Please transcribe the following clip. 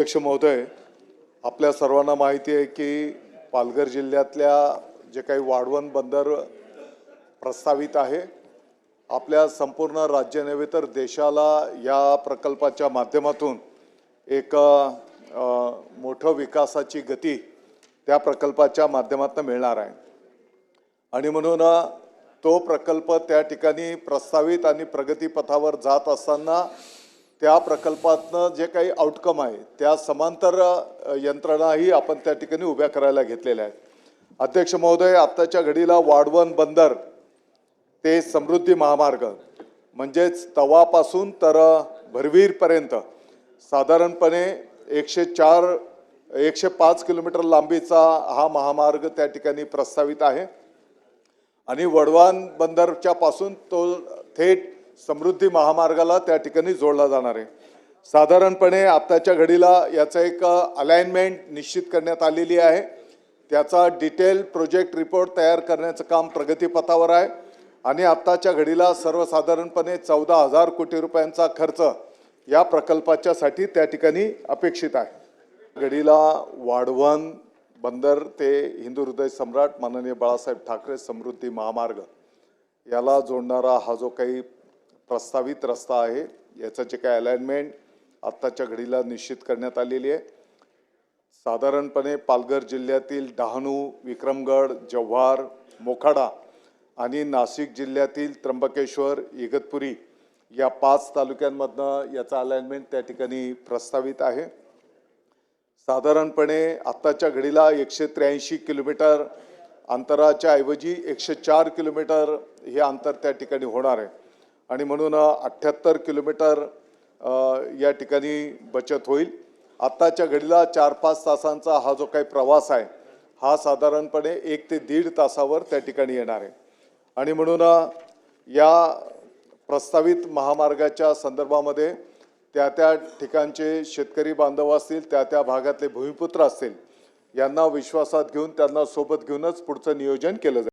अध्यक्ष महोदय आपल्या सर्वांना माहिती आहे की पालघर जिल्ह्यातल्या जे काही वाढवण बंदर प्रस्तावित आहे आपल्या संपूर्ण राज्य नव्हे तर देशाला या प्रकल्पाच्या माध्यमातून एक मोठं विकासाची गती त्या प्रकल्पाच्या माध्यमातून मिळणार आहे. आणि म्हणून तो प्रकल्प त्या ठिकाणी प्रस्तावित आणि प्रगतीपथावर जात असताना त्या प्रकल्पातनं जे काही आउटकम आहे त्या समांतर यंत्रणाही आपण त्या ठिकाणी उभ्या करायला घेतलेल्या आहेत. अध्यक्ष महोदय आत्ताच्या घडीला वाढवण बंदर ते समृद्धी महामार्ग म्हणजेच तवापासून तर भरवीरपर्यंत साधारणपणे एकशे चार एकशे पाच किलोमीटर लांबीचा हा महामार्ग त्या ठिकाणी प्रस्तावित आहे. आणि वडवान बंदरच्या पासून तो थेट समृद्धी महामार्गाला त्या ठिकाणी जोडला जाणार आहे. साधारणपणे आत्ताच्या घडीला याचं एक अलाइनमेंट निश्चित करण्यात आलेली आहे. त्याचा डिटेल प्रोजेक्ट रिपोर्ट तयार करण्याचं काम प्रगतीपथावर आहे. आणि आत्ताच्या घडीला सर्वसाधारणपणे चौदा हजार कोटी रुपयांचा खर्च या प्रकल्पाच्यासाठी त्या ठिकाणी अपेक्षित आहे. घडीला वाढवण बंदर ते हिंदू हृदय सम्राट माननीय बाळासाहेब ठाकरे समृद्धी महामार्ग याला जोडणारा हा जो काही प्रस्तावित रस्ता आहे. याचं जे काय अलाइनमेंट आत्ताच्या घडीला निश्चित करण्यात आलेली आहे. साधारणपणे पालघर जिल्ह्यातील डहाणू विक्रमगड जव्हार मोखाडा आणि नाशिक जिल्ह्यातील त्र्यंबकेश्वर इगतपुरी या पाच तालुक्यांमधनं याचा अलाइनमेंट त्या ठिकाणी प्रस्तावित आहे. साधारणपणे आत्ताच्या घडीला एकशे त्र्याऐंशी किलोमीटर अंतराच्या ऐवजी एकशे चार किलोमीटर हे अंतर त्या ठिकाणी होणार आहे. आणि म्हणून अठ्ठ्याहत्तर किलोमीटर या ठिकाणी बचत होईल. आत्ताच्या घडीला चार पाच तासांचा हा जो काही प्रवास आहे हा साधारणपणे एक ते दीड तासावर त्या ठिकाणी येणार आहे. आणि म्हणून या प्रस्तावित महामार्गाच्या संदर्भामध्ये त्या त्या ठिकाणचे शेतकरी बांधव असतील त्या त्या भागातले भूमिपुत्र असतील यांना विश्वासात घेऊन त्यांना सोबत घेऊनच पुढचं नियोजन केलं जाईल.